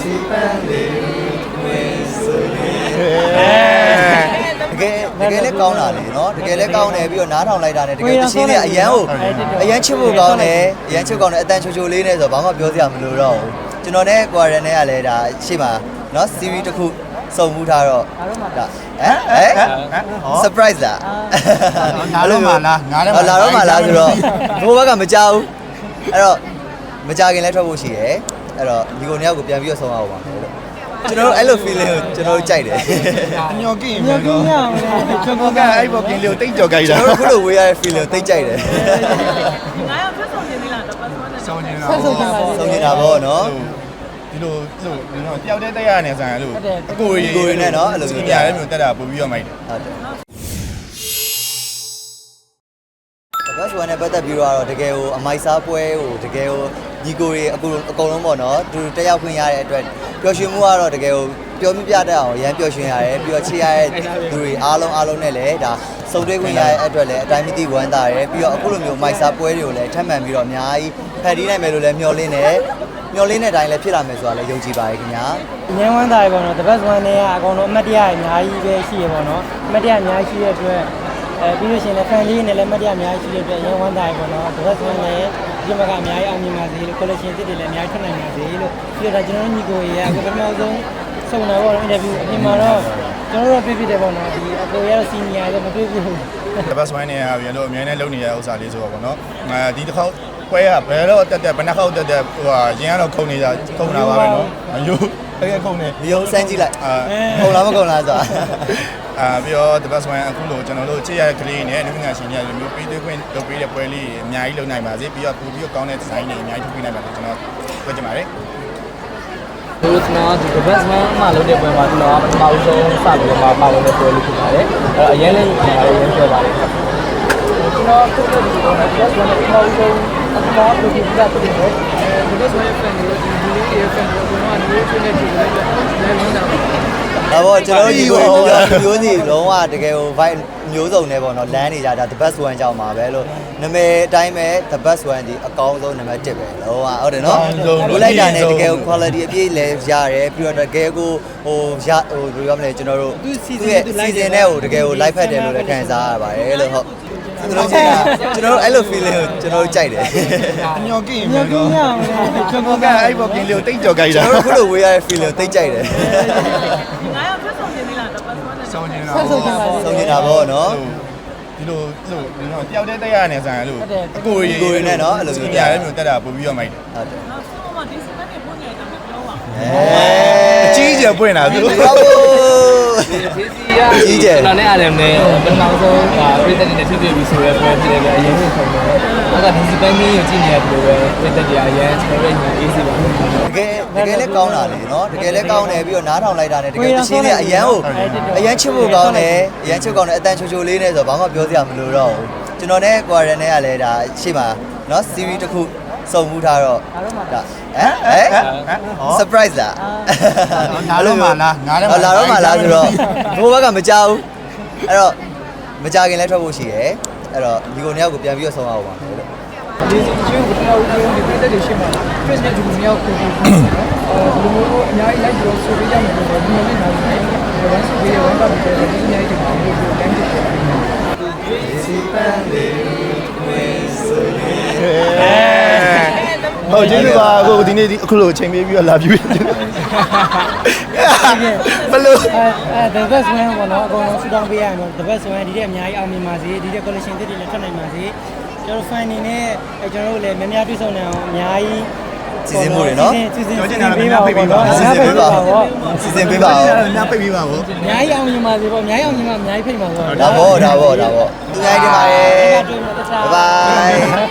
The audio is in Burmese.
စီပန်းလေးဝင်ဆိုနေတကယ်တကယ်လည်းကောင်းတာလေနော်တကယ်လည်းကောင်းတယ်ပြီးတော့နားထောင်လိုက်တာနဲ့တကယ်တချင်းလေးအရန်ကိုအရန်ချစ်ဖို့ကောင်းတယ်အရန်ချစ်ကောင်းတယ်အတန်ချိုချိုလေးနဲ့ဆိုတော့ဘာမှပြောစရာမလိုတော့ဘူးကျွန်တော်နဲ့ကွာရန်နဲ့ကလည်းဒါရှေ့မှာနော် series တစ်ခုစုံမှုထားတော့ဒါဟမ်ဟဲ့ surprise လားငါတော့မှလားငါတော့မှဟောလာတော့မှလားဆိုတော့ဘိုးဘက်ကမကြောက်ဘူးအဲ့တော့မကြခင်လဲထွက်ဖို့ရှိတယ် အဲ့တော့ဒီကိုနှစ်ယောက်ကိုပြန်ပြီးတော့ဆုံးအောင်ပါမယ်လို့ကျွန်တော်တို့အဲ့လို feeling ကိုကျွန်တော်တို့ကြိုက်တယ်ညော်ကင်းညော်ကင်းညော်ကျွန်တော်ကအဲ့ဘောကင်းလေးကိုတိတ်ကြော်ကြိုက်ကျွတာန်တော်တို့ခုလိုဝေးရတဲ့ feeling ကိုသိကြိုက်တယ်ငါရောက်ဖက်ဆောင်နေသေးလားတော့ပတ်သွားတယ်ဆောင်းနေတာဆုံးနေတာပေါ့နော်ဒီလိုလို့ဒီတော့တယောက်တည်းတက်ရနေဆိုင်လို့အကိုကြီးကိုရီနဲ့နော်အဲ့လိုပြရတယ်မျိုးတက်တာပို့ပြီးတော့မိုက်တယ်ဟုတ်တယ်တပတ်ဆိုရင်ပတ်သက်ပြီးတော့တကယ်ကိုအမိုက်စားပွဲကိုတကယ်ကို ညီကိုတွေအကူအကုန်လုံးပေါ့နော်သူတက်ရောက်ခွင့်ရတဲ့အတွက်ပျော်ရွှင်မှုကတော့တကယ်ကိုပျော်မြပြတတ်အောင်ရမ်းပျော်ရွှင်ရတယ်ပြီးတော့ချစ်ရတဲ့သူတွေအားလုံးအားလုံးနဲ့လည်းဒါစုံတွဲခွင့်ရတဲ့အတွက်လည်းအတိုင်းမသိဝမ်းသာတယ်ပြီးတော့အခုလိုမျိုးမိုက်စားပွဲတွေကိုလည်းထပ်မံပြီးတော့အများကြီးဖန်တီးနိုင်မယ်လို့လည်းမျှော်လင့်တယ်မျှော်လင့်တဲ့အတိုင်းလည်းဖြစ်လာမယ်ဆိုတာလည်းယုံကြည်ပါတယ်ခင်ဗျာငင်းဝမ်းသာရပေါ့နော်တပတ်စဝမ်းနဲ့ကအကောင်တော့အမတ်တရအများကြီးပဲရှိရပေါ့နော်အမတ်တရအများကြီးရှိတဲ့အတွက်အဲပြီးလို့ရှိရင်လည်း fan လေးနဲ့လည်းအမတ်တရအများကြီးရှိတဲ့အတွက်ငင်းဝမ်းသာရပေါ့နော်တပတ်စဝမ်းနဲ့ ဒီမှာကအများကြီးအောင်မြင်ပါစေလို့ collection တစ်တွေလည်းအများကြီးထွက်နိုင်ပါစေလို့ပြီးတော့ကျွန်တော်တို့ညီကိုရေအခုပထမဆုံးဆုံတာပေါ့နော် interview အပြင်မှာတော့ကျွန်တော်တို့ပြပြတယ်ပေါ့နော်ဒီအကိုရတော့ senior ဆိုမပြပြဘူးတပတ်ဆွမ်းနေရပြန်လို့အများနဲ့လုံနေရဥစ္စာလေးဆိုတော့ဗောနော်အဲဒီတစ်ခေါက်ပွဲကဘယ်တော့တက်တက်ဘယ်နှခေါက်တက်တက်ဟိုဟာရင်းကတော့ခုံနေကြခုံတာပါပဲနော်အယိုးတကယ်ခုံနေဒီုံစမ်းကြည့်လိုက်အာကုန်လားမကုန်လားဆိုတာ အာပြီးတော့တပတ်ဆွမ်းအခုလိုကျွန်တော်တို့ချစ်ရတဲ့ကလေးနဲ့အနုပညာရှင်တွေလိုမျိုးပေးသွင်းခွင့်လုပ်ပေးတဲ့ပွဲလေးအများကြီးလုပ်နိုင်ပါစေပြီးတော့ပို့ပြီးတော့ကောင်းတဲ့ဒီဇိုင်းတွေအများကြီးထုတ်ပေးနိုင်ပါစေကျွန်တော်ပြောချင်ပါတယ်ဒီလိုကျွန်တော်ဒီ best man မှာလုပ်တဲ့ပွဲမှာကျွန်တော်ကပထမဆုံးစပြီးတော့ပါဝင်တဲ့ပွဲလေးဖြစ်ပါတယ်အဲ့တော့အရင်လည်းကျွန်တော်လည်းရင်းပြောပါတယ်ကျွန်တော်ခုလိုဒီ best man ပထမဆုံးအမှားလုပ်ပြီးသားဖြစ်တယ်ဒီ best man fan တွေဒီဒီလေးရဲ့ fan တွေကျွန်တော်ကမျိုးချင်းနဲ့ကြည့်လိုက်တော့လည်းလုံးတာပါ ဒါပေါ့ကျွန်တော်တို့ဒီကိုမျိုးစီလုံးဝတကယ်ကို vibe မျိုးစုံနဲ့ပေါ့နော်လမ်းနေကြတာ the best one ကြောင်းပါပဲလို့နာမည်အတိုင်းပဲ the best one ဒီအကောင်းဆုံးနံပါတ်1ပဲလုံးဝဟုတ်တယ်နော်ဘိုးလိုက်တာနဲ့တကယ်ကို quality အပြည့်လဲရတယ်ပြီးတော့တကယ်ကိုဟိုရဟိုဘယ်လိုပြောမလဲကျွန်တော်တို့သူ့ season နဲ့ဟိုတကယ်ကို live ဖတ်တယ်လို့လည်းခံစားရပါတယ်လို့ဟုတ် ကျွန်တော်ချင်းကျွန်တော်တို့အဲ့လို feeling ကိုကျွန်တော်တို့ကြိုက်တယ်ညော်ကင်းညောင်ကင်းညောင်ကျွန်ကျွန်တော်တော်ကအဲ့ဘောကင်းလေးကိုတိတ်ကြော်ကြိုက်ကျွတာန်တော်တို့ခုလိုဝေးရတဲ့ feeling ကိုသိကြိုက်တယ်ငါရောက်ဖက်ဆောင်နေသေးလားတော့ပတ်သွားတယ်ဆောင်းနေတာဆုံးနေတာပေါ့နော်ဒီလိုလို့ဒီတော့တယောက်တည်းတက်ရနေဆိုင်လို့အကိုကြီးကိုရီနဲ့နော်အဲ့လိုမျိုးပြရတယ်မျိုးတက်တာပို့ပြီးတော့မိုက်တယ်ဟုတ်တယ်နောက်ဆုံးမှဒီစပတ်နေပုံနေတယ်မပြောပါဘူးအဲအကြီးကျယ်ပွင့်တာသူဘာလို့ ဒီစီကကျွန်တော်နဲ့အားလည်းနဲ့ပထမဆုံးဒါပြည်သက်တွေနဲ့ဖြစ်ဖြစ်ပြီးဆိုရဲပွဲဖြစ်တယ်ကအရင်ကဆုံးတယ်အဲ့ဒါဒီစီပိုင်းကြီးကိုကြည့်နေရတယ်လို့ပဲပြည်သက်တွေအရင်ကျွန်တော်ရဲ့ညီအေးစီပါတကယ်တကယ်လည်းကောင်းတာလေနော်တကယ်လည်းကောင်းတယ်ပြီးတော့နားထောင်လိုက်တာနဲ့တကယ်တချင်းလေးအရန်ကိုအရန်ချစ်ဖို့ကောင်းတယ်အရန်ချစ်ကောင်းတယ်အတန်ချိုချိုလေးနဲ့ဆိုတော့ဘာမှပြောစရာမလိုတော့ဘူးကျွန်တော်နဲ့ကွာရန်နဲ့ကလည်းဒါရှေ့မှာနော် series တစ်ခု စုံမှုထားတော့ဒါဟမ်ဟဲ့ surprise လားငါတော့မှလားငါတော့မှဟောလာတော့မှလားဆိုတော့ဘိုးဘက်ကမကြောက်ဘူးအဲ့တော့မကြခင်လဲထွက်ဖို့ရှိတယ်အဲ့တော့ဒီကိုနှစ်ယောက်ကိုပြန်ပြီးတော့ဆုံးအောင်ပါမယ်လို့ဒီစီချင်းကိုတော့ဒီပြည်သက်တွေရှင်းပါ face နဲ့ဒီလိုမျိုးကိုအဲဒီလိုမျိုးအများကြီးလိုက်ပြီးတော့ဆိုပေးရမယ်လို့ဒီလိုလေးနားလည်တယ်ဝမ်းဆိုပေးရဝမ်းပါပြီးတော့ဒီအများကြီးတင်ပါလို့ပြောတိုင်းတယ်စီပန်းလေးဝင်ဆိုနေ ဟုတ်ကျေးဇူးပါအခုဒီနေ့ဒီအခုလိုချိန်ပေးပြီးတော့လာပြီးဘလို့အဲအဲ the best one ပေါ့နော်အကုန်လုံးဆူတောင်းပေးရမယ် the best one ဒီတဲ့အများကြီးအောင်မြင်ပါစေဒီတဲ့ collection တစ်တွေလည်းထွက်နိုင်ပါစေကျွန်တော် fan အနေနဲ့အဲကျွန်တော်တို့လည်းများများတွေ့ဆုံနေအောင်အများကြီးစီစဉ်မှုတွေနော်စီစဉ်စီစဉ်ပေးပါဦးပေါ့နော်စီစဉ်ပေးပါပေါ့စီစဉ်ပေးပါဦးညပိတ်ပြီးပါဘောအများကြီးအောင်မြင်ပါစေပေါ့အများကြီးအောင်မြင်မှအများကြီးဖိတ်ပါဆိုဒါပေါ့ဒါပေါ့ဒါပေါ့သူများကြီးတင်ပါတယ်တွေ့မှာတခြားဘိုင်ဘိုင်